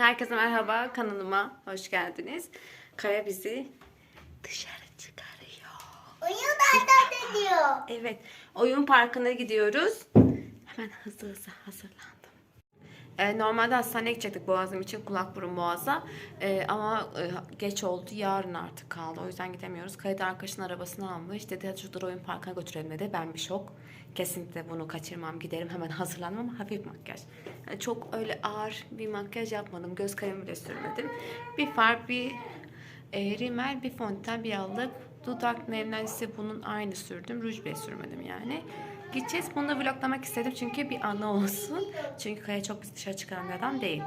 Herkese merhaba kanalıma hoş geldiniz. Kaya bizi dışarı çıkarıyor. Oyun ediyor. Evet, oyun parkına gidiyoruz. Hemen hızlı hızlı hazırlandım. Ee, normalde hastaneye gidecektik boğazım için kulak burun boğaza. Ee, ama e, geç oldu yarın artık kaldı. O yüzden gidemiyoruz. Kayıt arkadaşının arabasını almış. Dedi hadi şurada oyun parkına götürelim dedi. Ben bir şok. Kesinlikle bunu kaçırmam giderim. Hemen hazırlandım ama hafif makyaj. Yani çok öyle ağır bir makyaj yapmadım. Göz kalemi bile sürmedim. Bir far, bir e, rimel, bir fonten, bir allık. Dudak nemlenisi bunun aynı sürdüm. Ruj bile sürmedim yani. Gideceğiz. Bunu da vloglamak istedim çünkü bir anı olsun. Çünkü Kaya çok dışarı çıkaran bir adam değil.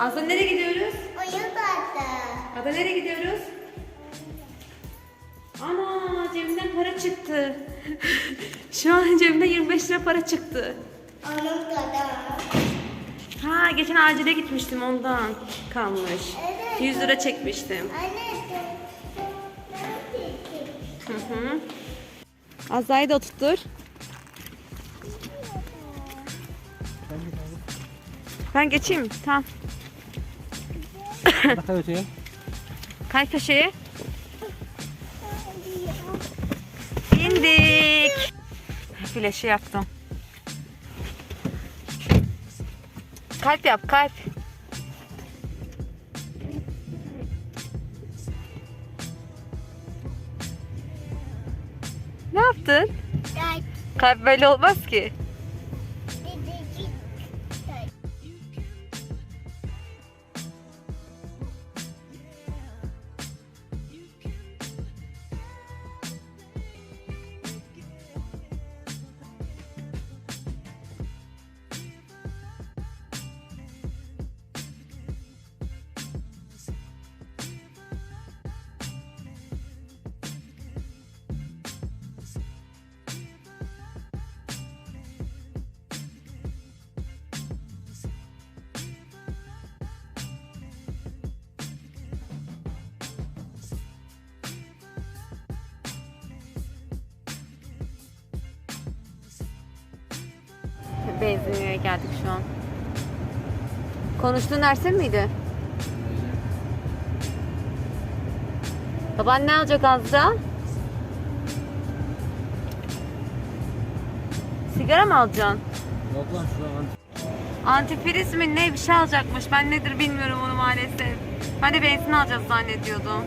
Aslı nereye gidiyoruz? Oyun parkı. Ada nereye gidiyoruz? Ana cebimden para çıktı. Şu an cebimde 25 lira para çıktı. Onun kadar. Ha geçen acile gitmiştim ondan kalmış. Evet. 100 lira çekmiştim. Anne. Hı hı. Azra'yı da oturtur. Ben geçeyim. Tamam. Bak öteye. Kay köşeye. İndik. Flaşı yaktım. Kalp yap kalp. Ne yaptın? Gel. Kalp böyle olmaz ki. Benzinliğe geldik şu an. Konuştuğun Ersin miydi? Baban ne alacak Azra? Sigara mı alacaksın? Yok lan şu an. Antifriz mi ne bir şey alacakmış. Ben nedir bilmiyorum onu maalesef. Ben de benzin alacağız zannediyordum.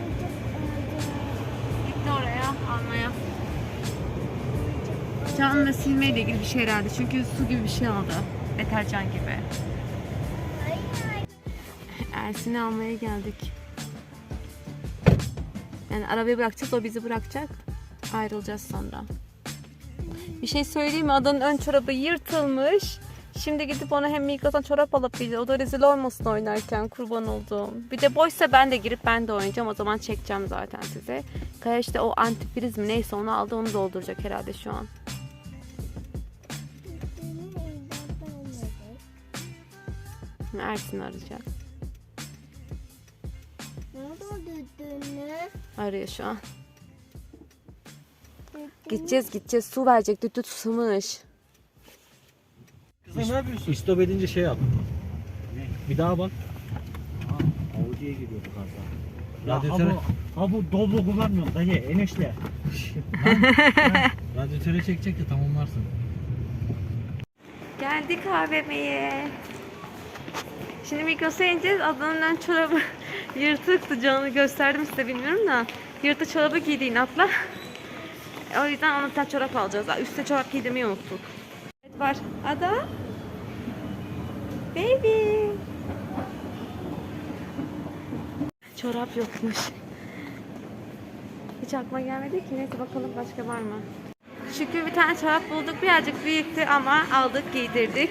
Gitti oraya almaya. Camla silmeyle ilgili bir şey herhalde. Çünkü su gibi bir şey aldı. Deterjan gibi. Ersin'i almaya geldik. Yani arabayı bırakacağız, o bizi bırakacak. Ayrılacağız sonra. Bir şey söyleyeyim mi? Adanın ön çorabı yırtılmış. Şimdi gidip ona hem Migros'tan çorap geleceğiz. O da rezil olmasın oynarken kurban olduğum. Bir de boşsa ben de girip ben de oynayacağım. O zaman çekeceğim zaten size. Kaya işte o antifriz mi neyse onu aldı onu dolduracak herhalde şu an. Ersin arayacak. Nerede o düdüğünü? Arıyor şu an. Gideceğiz gideceğiz su verecek düdü susamış. Kızım ne yapıyorsun? İstop edince şey yap. Bir daha bak. Audi'ye giriyordu. Ya Radyatöre, ha bu, ha bu Doblo kullanmıyorum dayı enişte. radyatöre çekecek de tamamlarsın. Geldik AVM'ye. Şimdi Migros'a ineceğiz. Adının ön çorabı yırtıktı. Canını gösterdim size bilmiyorum da. Yırtık çorabı giydi inatla. O yüzden ona bir çorap alacağız. Üste çorap giydirmeyi unuttuk. Evet var. Ada. Baby. Çorap yokmuş. Hiç aklıma gelmedi ki. Neyse bakalım başka var mı? Şükür bir tane çorap bulduk. Birazcık büyüktü ama aldık giydirdik.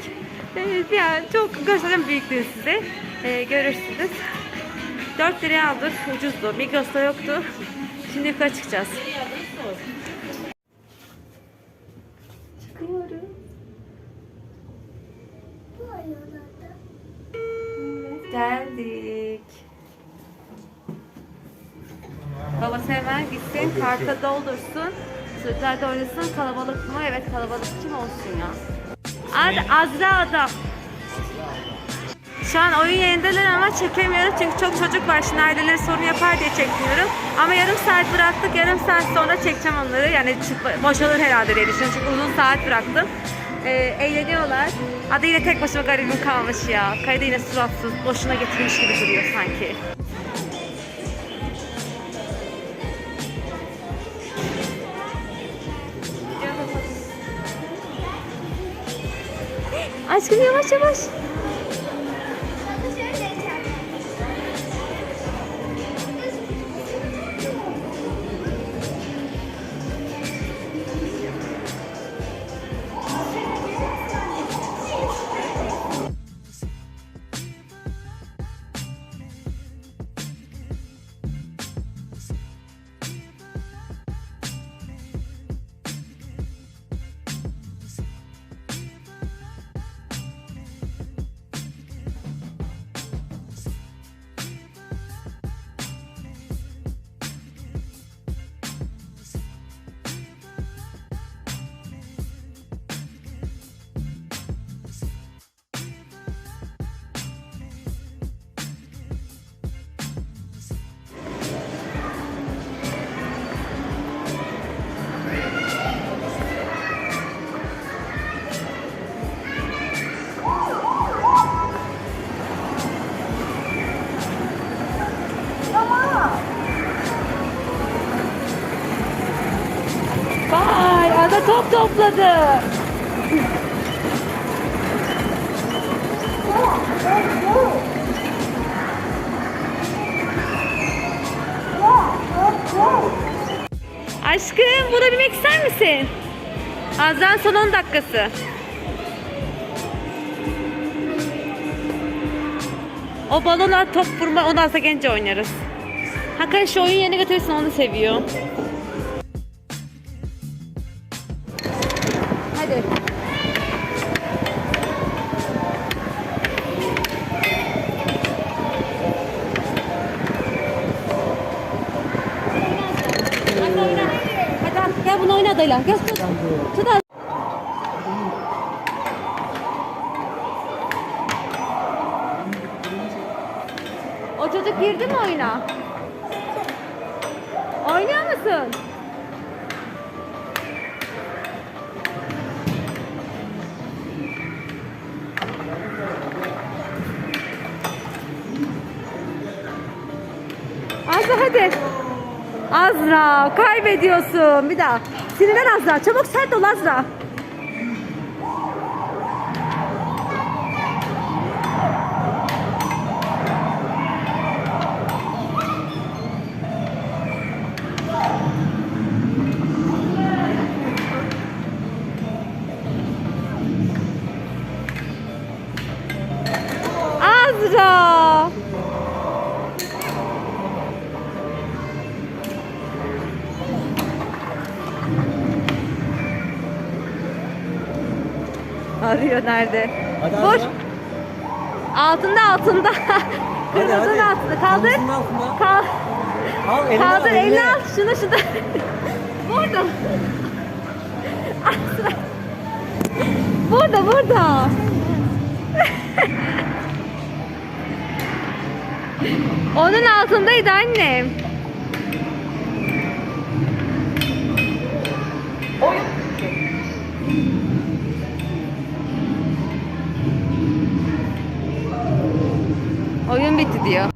Evet, yani çok göstereceğim büyüklüğünü size. Ee, görürsünüz. 4 liraya aldık. Ucuzdu. Migros'ta yoktu. Şimdi yukarı çıkacağız. Ayağlarda. Geldik. Babası hemen gitsin, karta doldursun. Çocuklar da oynasın. Kalabalık mı? Evet kalabalık kim olsun ya. Ad Azra adam. Şu an oyun yerindeler ama çekemiyorum çünkü çok çocuk var. Şimdi aileleri sorun yapar diye çekmiyorum. Ama yarım saat bıraktık. Yarım saat sonra çekeceğim onları. Yani boşalır herhalde diye düşünüyorum. Çünkü uzun saat bıraktım. Ee, eğleniyorlar. Adı yine tek başıma garibim kalmış ya. Kayda yine suratsız. Boşuna getirmiş gibi duruyor sanki. しくお邪魔します。Top topladı. Aşkım buna binmek ister misin? Azran son 10 dakikası. O balona top vurma ondan sonra gelince oynarız. Hakan şu oyun yerine götürürsün onu seviyor. Hadi. Gel oyna adayla. Gel tut. Tut al. O çocuk girdi mi oyuna? Azra hadi. Azra kaybediyorsun. Bir daha. Sinirlen Azra. Çabuk sert ol Azra. Nerede? Hadi Vur. Altında altında. Hadi Kırmızının hadi. altında. Kaldır. Kırmızının altında. Kal Al elini kaldır al, elini al. Şunu şunu. Burada. burada burada. Onun altındaydı annem. Oyun bitti diyor.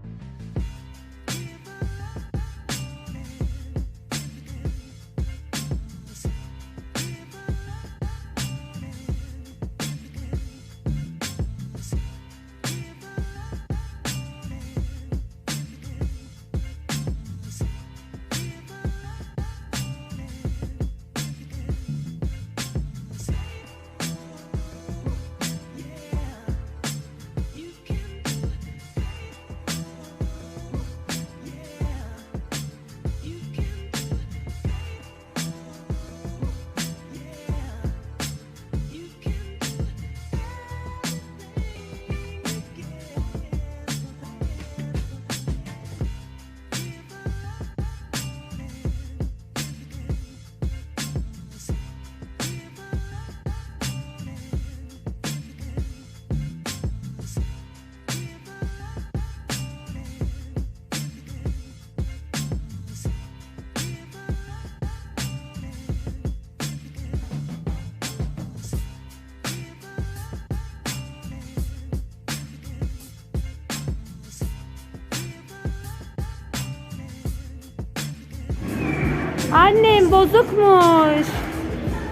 Annem bozukmuş.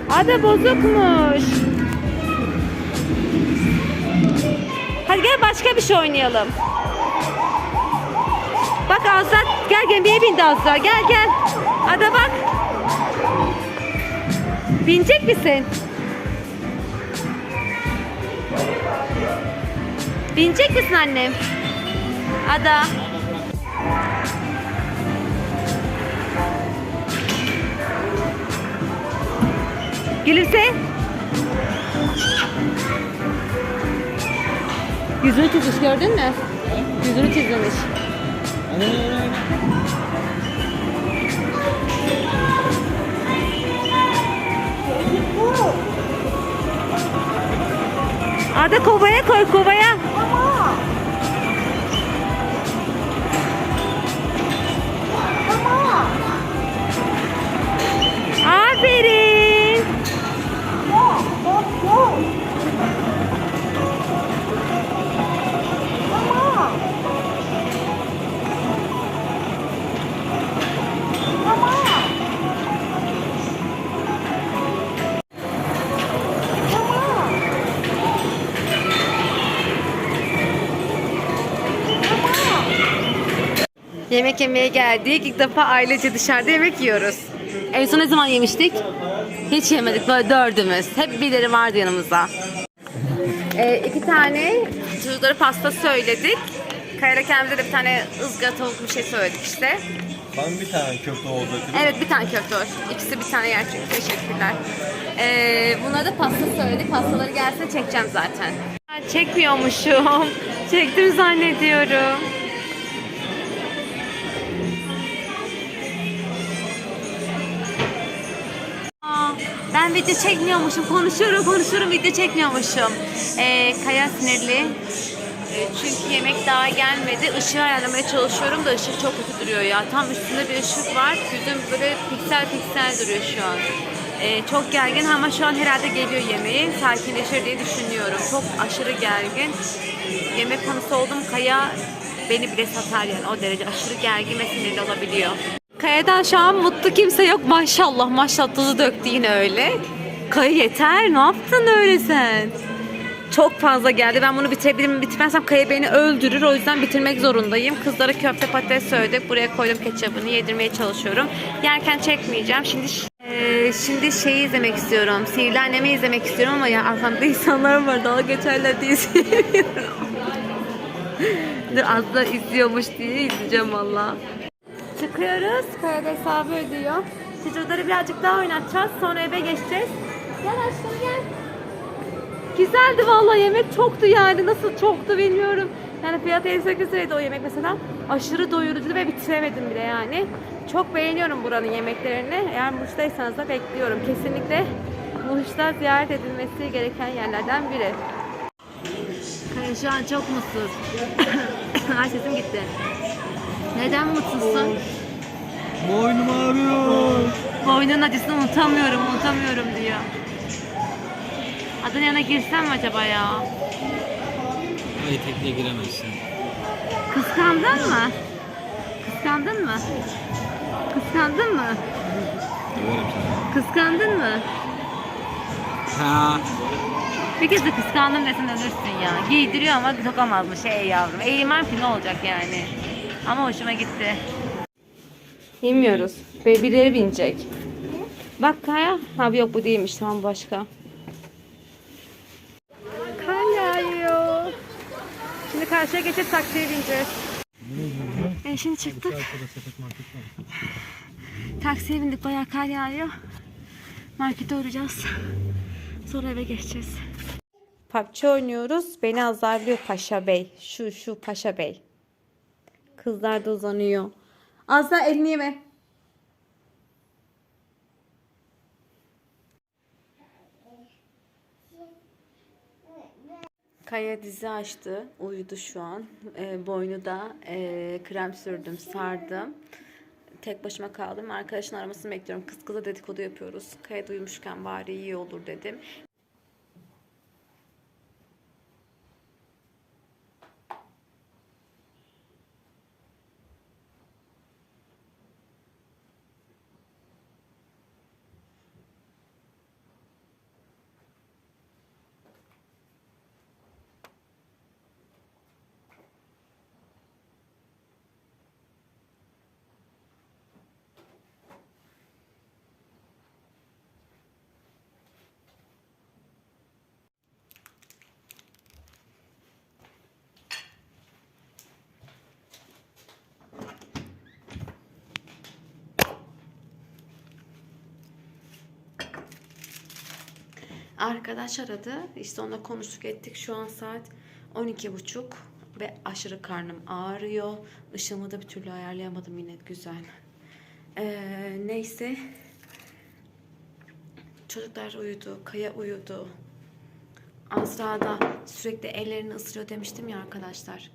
Ada bozukmuş. Hadi gel başka bir şey oynayalım. Bak Azra gel gemiye bindi Azra gel gel. Ada bak. Binecek misin? Binecek misin annem? Ada. Gülümse. Yüzünü çizmiş gördün mü? Yüzünü çizmiş. Arda kovaya koy kovaya. Aferin. Yemek yemeye geldik. İlk defa ailece dışarıda yemek yiyoruz. En son ne zaman yemiştik? Hiç yemedik böyle dördümüz. Hep birileri vardı yanımızda. Ee, iki tane çocuklara pasta söyledik. Kayra kendimize de bir tane ızgara tavuk bir şey söyledik işte. Bana bir tane köfte olacak. Evet bir tane köfte var. İkisi bir tane yer çünkü. Teşekkürler. Ee, bunlara da pasta söyledik. Pastaları gelsin çekeceğim zaten. Ben çekmiyormuşum. Çektim zannediyorum. Video çekmiyormuşum. Konuşuyorum konuşuyorum video çekmiyormuşum. Ee, Kaya sinirli. Ee, çünkü yemek daha gelmedi. Işığı ayarlamaya çalışıyorum da ışık çok kötü duruyor ya. Tam üstünde bir ışık var. Yüzüm böyle piksel piksel duruyor şu an. Ee, çok gergin ama şu an herhalde geliyor yemeği. Sakinleşir diye düşünüyorum. Çok aşırı gergin. Yemek konusu oldum. Kaya beni bile satar yani o derece aşırı gergin ve sinirli olabiliyor. Kaya'dan şu an mutlu kimse yok. Maşallah maşallah tuzu döktü yine öyle. Kaya yeter ne yaptın öyle sen? Çok fazla geldi. Ben bunu bitirebilirim. Bitirmezsem Kaya beni öldürür. O yüzden bitirmek zorundayım. Kızlara köfte patates söyledik. Buraya koydum ketçabını. Yedirmeye çalışıyorum. Yerken çekmeyeceğim. Şimdi eee, şimdi şeyi izlemek istiyorum. Sihirli Annem'i izlemek istiyorum ama ya arkamda insanlar var. Dalga geçerler diye sevmiyorum. Dur da izliyormuş diye izleyeceğim valla. Çıkıyoruz. Kaya da hesabı ödüyor. Çocukları birazcık daha oynatacağız. Sonra eve geçeceğiz. Gel aşkım gel. Güzeldi vallahi yemek çoktu yani. Nasıl çoktu bilmiyorum. Yani fiyatı 58 liraydı o yemek mesela. Aşırı doyurucuydu ve bitiremedim bile yani. Çok beğeniyorum buranın yemeklerini. Eğer Muş'taysanız da bekliyorum. Kesinlikle Muş'ta ziyaret edilmesi gereken yerlerden biri. Kaya şu an çok mutsuz. Ay sesim gitti. Neden mutsuzsun? Boynum ağrıyor. Boynun acısını unutamıyorum, unutamıyorum diyor. Adın yanına girsem mi acaba ya? Etekle giremezsin. Kıskandın mı? Kıskandın mı? Kıskandın mı? Seni. Kıskandın mı? Ha. Bir kez de kıskandım desen ölürsün ya. Giydiriyor ama sokamazmış ey yavrum. Eğilmem ki ne olacak yani. Ama hoşuma gitti. İnmiyoruz. Ve birileri binecek. Bak Kaya. Ha yok bu değilmiş tamam başka. Kar yağıyor. Şimdi karşıya geçip taksiye bineceğiz. E şimdi çıktık. Taksiye bindik bayağı kar yağıyor. Markete uğrayacağız. Sonra eve geçeceğiz. PUBG oynuyoruz. Beni azarlıyor Paşa Bey. Şu şu Paşa Bey. Kızlar da uzanıyor. Azra elini yeme. Kaya dizi açtı. Uyudu şu an. E, boynu da e, krem sürdüm, sardım. Tek başıma kaldım. Arkadaşın aramasını bekliyorum. Kız kıza dedikodu yapıyoruz. Kaya da uyumuşken bari iyi olur dedim. Arkadaş aradı. İşte onunla konuştuk ettik. Şu an saat 12.30 ve aşırı karnım ağrıyor. Işığımı da bir türlü ayarlayamadım yine güzel. Ee, neyse. Çocuklar uyudu. Kaya uyudu. Azra da sürekli ellerini ısırıyor demiştim ya arkadaşlar.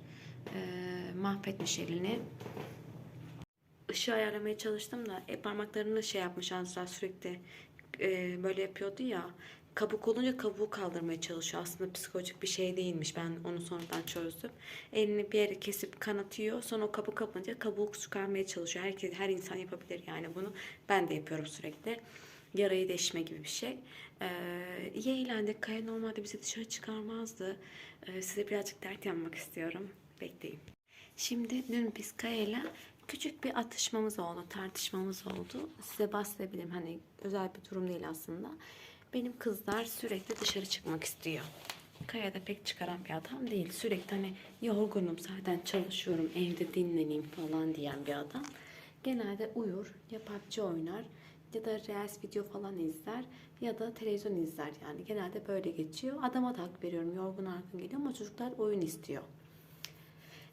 Ee, mahvetmiş elini. Işığı ayarlamaya çalıştım da e, parmaklarını şey yapmış Azra sürekli e, böyle yapıyordu ya. Kabuk olunca kabuğu kaldırmaya çalışıyor. Aslında psikolojik bir şey değilmiş. Ben onu sonradan çözdüm. Elini bir yere kesip kanatıyor. Sonra o kabuk kapınca kabuğu çıkarmaya çalışıyor. Herkes, her insan yapabilir yani bunu. Ben de yapıyorum sürekli. Yarayı deşme gibi bir şey. Ee, iyi eğlendik. Kaya normalde bizi dışarı çıkarmazdı. Ee, size birazcık dert yanmak istiyorum. Bekleyin. Şimdi dün biz Kaya'yla küçük bir atışmamız oldu, tartışmamız oldu. Size bahsedebilirim. Hani özel bir durum değil aslında. Benim kızlar sürekli dışarı çıkmak istiyor. Kaya da pek çıkaran bir adam değil. Sürekli hani yorgunum zaten çalışıyorum evde dinleneyim falan diyen bir adam. Genelde uyur ya PUBG oynar ya da Reels video falan izler ya da televizyon izler yani. Genelde böyle geçiyor. Adama da hak veriyorum. Yorgun argın geliyor ama çocuklar oyun istiyor.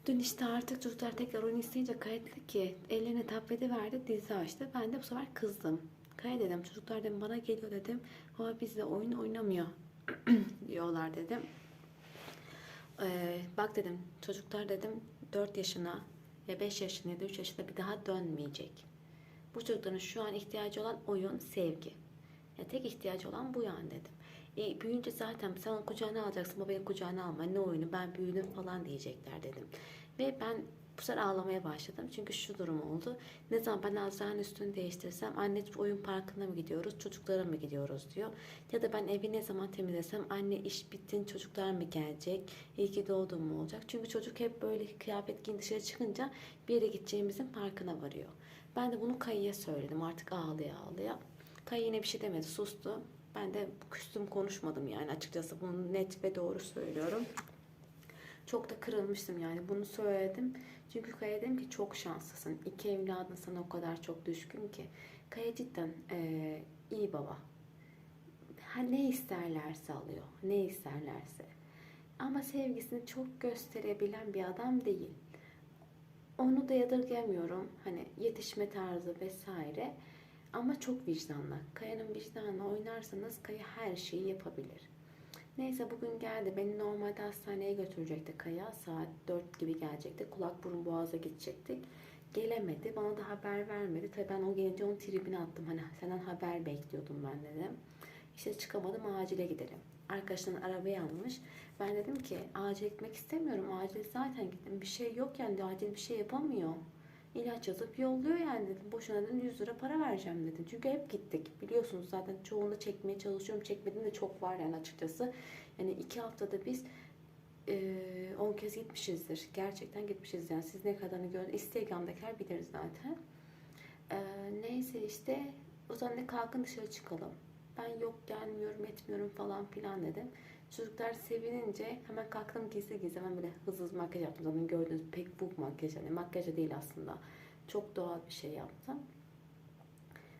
Dün işte artık çocuklar tekrar oyun isteyince dedi ki ellerine tableti verdi dizi açtı. Ben de bu sefer kızdım. Kaya dedim çocuklar dedim bana geliyor dedim. Ama bizle oyun oynamıyor diyorlar dedim. Ee, bak dedim çocuklar dedim 4 yaşına ya 5 yaşına ya da 3 yaşında bir daha dönmeyecek. Bu çocukların şu an ihtiyacı olan oyun, sevgi. Ya tek ihtiyacı olan bu yani dedim. E, büyüyünce zaten sen onu kucağına alacaksın, babayı kucağına alma, ne oyunu, ben büyüdüm falan diyecekler dedim. Ve ben bu sefer ağlamaya başladım. Çünkü şu durum oldu. Ne zaman ben Azra'nın üstünü değiştirsem anne oyun parkına mı gidiyoruz, çocuklara mı gidiyoruz diyor. Ya da ben evi ne zaman temizlesem anne iş bittin çocuklar mı gelecek, iyi ki doğdun mu olacak. Çünkü çocuk hep böyle kıyafet giyin dışarı çıkınca bir yere gideceğimizin farkına varıyor. Ben de bunu Kayı'ya söyledim artık ağlaya ağlaya. Kayı yine bir şey demedi sustu. Ben de küstüm konuşmadım yani açıkçası bunu net ve doğru söylüyorum. Çok da kırılmıştım yani bunu söyledim. Çünkü Kaya dedim ki çok şanslısın. İki evladın sana o kadar çok düşkün ki. Kaya cidden eee, iyi baba. Ha ne isterlerse alıyor. Ne isterlerse. Ama sevgisini çok gösterebilen bir adam değil. Onu da yadırgamıyorum. Hani yetişme tarzı vesaire. Ama çok vicdanlı. Kaya'nın vicdanına oynarsanız Kaya her şeyi yapabilir. Neyse bugün geldi. Beni normalde hastaneye götürecekti Kaya. Saat 4 gibi gelecekti. Kulak burun boğaza gidecektik. Gelemedi. Bana da haber vermedi. Tabii ben o gelince onun tribine attım. Hani senden haber bekliyordum ben dedim. İşte çıkamadım acile gidelim. Arkadaşından arabayı almış. Ben dedim ki acil gitmek istemiyorum. Acil zaten gittim. Bir şey yok yani acil bir şey yapamıyor. İlaç yazıp yolluyor yani dedim. Boşuna dedim 100 lira para vereceğim dedim. Çünkü hep gittik. Biliyorsunuz zaten çoğunu çekmeye çalışıyorum. Çekmediğim de çok var yani açıkçası. Yani iki haftada biz eee, 10 kez gitmişizdir. Gerçekten gitmişiz yani. Siz ne kadarını gördünüz. Instagram'dakiler bilir zaten. Eee, neyse işte o zaman ne kalkın dışarı çıkalım. Ben yok gelmiyorum etmiyorum falan filan dedim. Çocuklar sevinince hemen kalktım gizli gizli hemen böyle hızlı hızlı makyaj yaptım. Zaten gördüğünüz pek bu makyaj yani makyaj değil aslında. Çok doğal bir şey yaptım.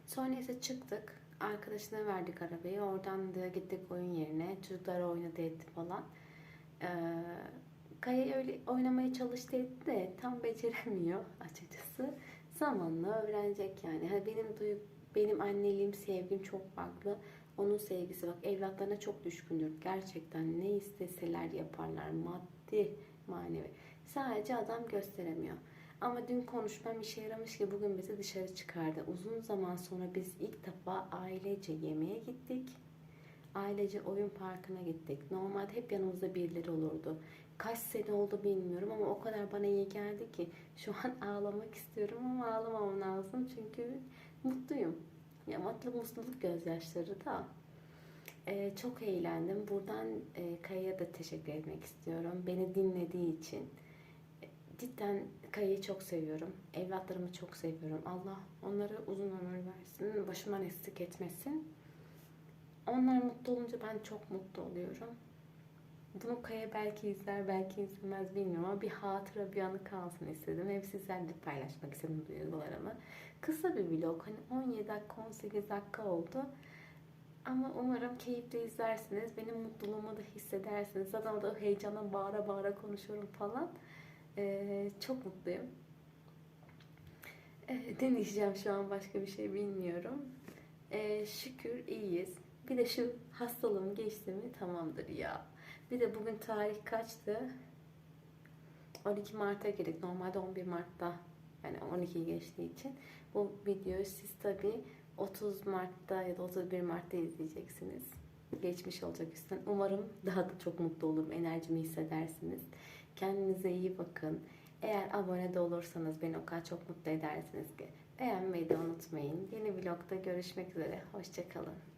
Sonra ise çıktık. Arkadaşına verdik arabayı. Oradan da gittik oyun yerine. Çocuklar oynadı etti falan. Ee, Kaya öyle oynamaya çalıştı etti de tam beceremiyor açıkçası. Zamanla öğrenecek yani. Ha, benim duygu, benim anneliğim, sevgim çok farklı. Onun sevgisi bak evlatlarına çok düşkündür. Gerçekten ne isteseler yaparlar. Maddi, manevi. Sadece adam gösteremiyor. Ama dün konuşmam işe yaramış ki bugün bizi dışarı çıkardı. Uzun zaman sonra biz ilk defa ailece yemeğe gittik. Ailece oyun parkına gittik. Normalde hep yanımızda birileri olurdu. Kaç sene oldu bilmiyorum ama o kadar bana iyi geldi ki şu an ağlamak istiyorum ama ağlamamam lazım çünkü mutluyum. Ya mutlu mutluluk gözyaşları da. Ee, çok eğlendim. Buradan e, Kaya'ya da teşekkür etmek istiyorum. Beni dinlediği için. E, Cidden Kaya'yı çok seviyorum. Evlatlarımı çok seviyorum. Allah onlara uzun ömür versin. Başımdan eksik etmesin. Onlar mutlu olunca ben çok mutlu oluyorum. Bunu Kaya belki izler, belki izlemez bilmiyorum ama bir hatıra, bir anı kalsın istedim. Hep sizlerle paylaşmak istedim duygularımı. Kısa bir vlog, hani 17 dakika, 18 dakika oldu. Ama umarım keyifle izlersiniz. Benim mutluluğumu da hissedersiniz. Zaten orada heyecanla bağıra bağıra konuşuyorum falan. Ee, çok mutluyum. Ee, ne diyeceğim şu an başka bir şey bilmiyorum. Ee, şükür iyiyiz. Bir de şu hastalığım geçti mi tamamdır ya. Bir de bugün tarih kaçtı? 12 Mart'a girdik. Normalde 11 Mart'ta yani 12 geçtiği için bu videoyu siz tabi 30 Mart'ta ya da 31 Mart'ta izleyeceksiniz. Geçmiş olacak üstten. Umarım daha da çok mutlu olurum. Enerjimi hissedersiniz. Kendinize iyi bakın. Eğer abone de olursanız beni o kadar çok mutlu edersiniz ki. Beğenmeyi de unutmayın. Yeni vlogda görüşmek üzere. Hoşçakalın.